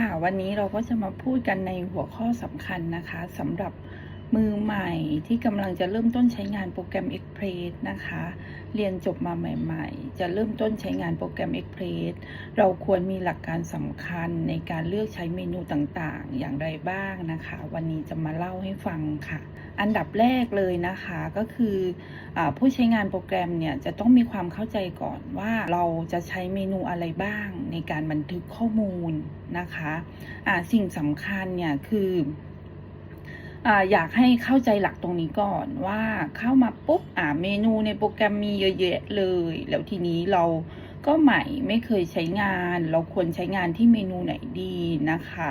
ค่ะ วันนี้เราก็จะมาพูดกันในหัวข้อสำคัญนะคะสำหรับ มือใหม่ที่กำลังจะเริ่มต้นใช้งานโปรแกรม Express นะคะ เรียนจบมาใหม่ ๆ จะเริ่มต้นใช้งานโปรแกรม Express เราควรมีหลักการสำคัญในการเลือกใช้เมนูต่างๆ อย่างไรบ้างนะคะ วันนี้จะมาเล่าให้ฟังค่ะ อันดับแรกเลยนะคะก็คืออผู้ใช้งานโปรแกรมเนี่ยจะต้องมีความเข้าใจก่อนว่าเราจะใช้เมนูอะไรบ้างในการบันทึกข้อมูลนะคะะสิ่งสำคัญเนี่ยคือ อยากให้เข้าใจหลักตรงนี้ก่อนว่าเข้ามาปุ๊บอ่าเมนูในโปรแกรมมีเยอะแยะเลย แล้วทีนี้เราก็ใหม่ไม่เคยใช้งาน เราควรใช้งานที่เมนูไหนดีนะคะ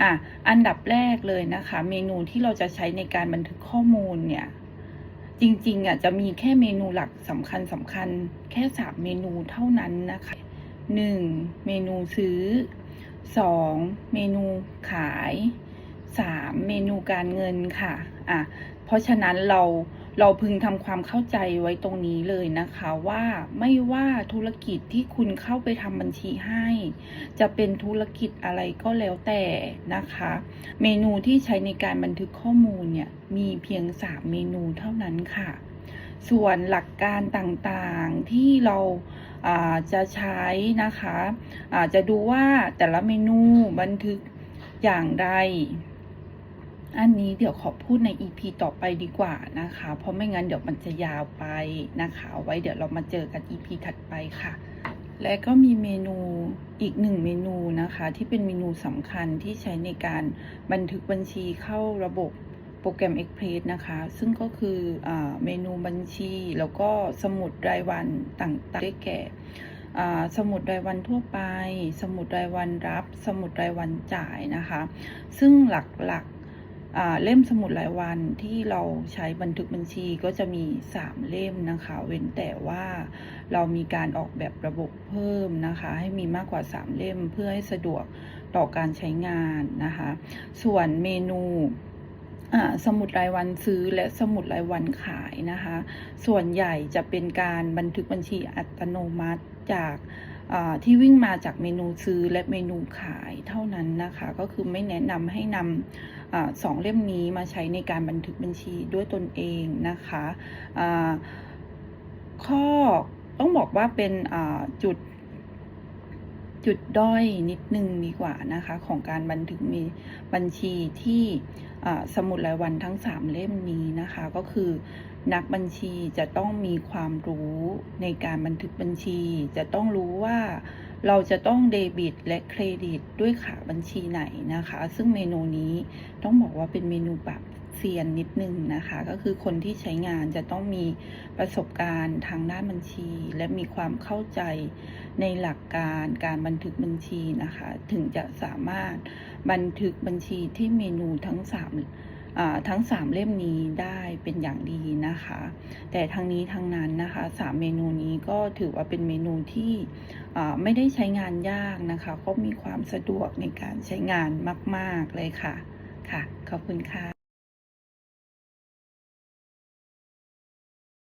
อะอันดับแรกเลยนะคะ เมนูที่เราจะใช้ในการบันทึกข้อมูลเนี่ยจริงๆอะจะมีแค่เมนูหลักสำคัญสำคัญแค่สามเมนูเท่านั้นนะคะหนึ่งเมนูซื้อสองเมนูขาย สามเมนูการเงินค่ะอะ เพราะฉะนั้นเราเราพึงทำความเข้าใจไว้ตรงนี้เลยนะคะว่าไม่ว่าธุรกิจที่คุณเข้าไปทำบัญชีให้ จะเป็นธุรกิจอะไรก็แล้วแต่นะคะ เมนูที่ใช้ในการบันทึกข้อมูลเนี่ยมีเพียง 3 เมนูเท่านั้นค่ะ ส่วนหลักการต่างๆที่เราจะใช้นะคะะจะดูว่าแต่ละเมนูบันทึกอย่างไร อันนี้เดี๋ยวขอพูดใน EP ต่อไปดีกว่านะคะ เพราะไม่งั้นเดี๋ยวมันจะยาวไปนะคะ ไว้เดี๋ยวเรามาเจอกัน EP ถัดไปค่ะ และก็มีเมนูอีกหนึ่งเมนูนะคะ ที่เป็นเมนูสำคัญที่ใช้ในการบันทึกบัญชีเข้าระบบโปรแกรม Express นะคะ ซึ่งก็คืออเมนูบัญชีแล้วก็สมุดรายวันต่างๆได้แก่สมุดรายวันทั่วไป สมุดรายวันรับ สมุดรายวันจ่ายนะคะ ซึ่งหลักๆ เล่มสมุดรายวันที่เราใช้บันทึกบัญชีก็จะมี 3 เล่มนะคะ เว้นแต่ว่าเรามีการออกแบบระบบเพิ่มนะคะ ให้มีมากกว่า 3 เล่มเพื่อให้สะดวกต่อการใช้งานนะคะ ส่วนเมนูสมุดรายวันซื้อและสมุดรายวันขายนะคะ ส่วนใหญ่จะเป็นการบันทึกบัญชีอัตโนมัติจาก ที่วิ่งมาจากเมนูซื้อและเมนูขายเท่านั้นนะคะ ก็คือไม่แนะนำให้นำอสองเล่มนี้มาใช้ในการบันทึกบัญชีด้วยตนเองนะคะะข้อต้องบอกว่าเป็นจุด จุดด้อยนิดนึงดีกว่านะคะของการบันทึกมีบัญชีที่สมุดรายวันทั้ง 3 เล่มนี้นะคะ ก็คือ นักบัญชีจะต้องมีความรู้ในการบันทึกบัญชี จะต้องรู้ว่าเราจะต้องเดบิตและเครดิตด้วยขาบัญชีไหนนะคะ ซึ่งเมนูนี้ต้องบอกว่าเป็นเมนูแบบ เซียนนิดนึงนะคะ ก็คือคนที่ใช้งานจะต้องมีประสบการณ์ทางด้านบัญชี และมีความเข้าใจในหลักการการบันทึกบัญชีนะคะ ถึงจะสามารถบันทึกบัญชีที่เมนูทั้ง3ทั้ง 3 เล่มนี้ได้เป็นอย่างดีนะคะ แต่ทั้งนี้ทั้งนั้นนะคะ3เมนูนี้ก็ถือว่าเป็นเมนูที่ไม่ได้ใช้งานยากนะคะ ก็มีความสะดวกในการใช้งานมาก ๆเลยค่ะค่ะ ขอบคุณค่ะ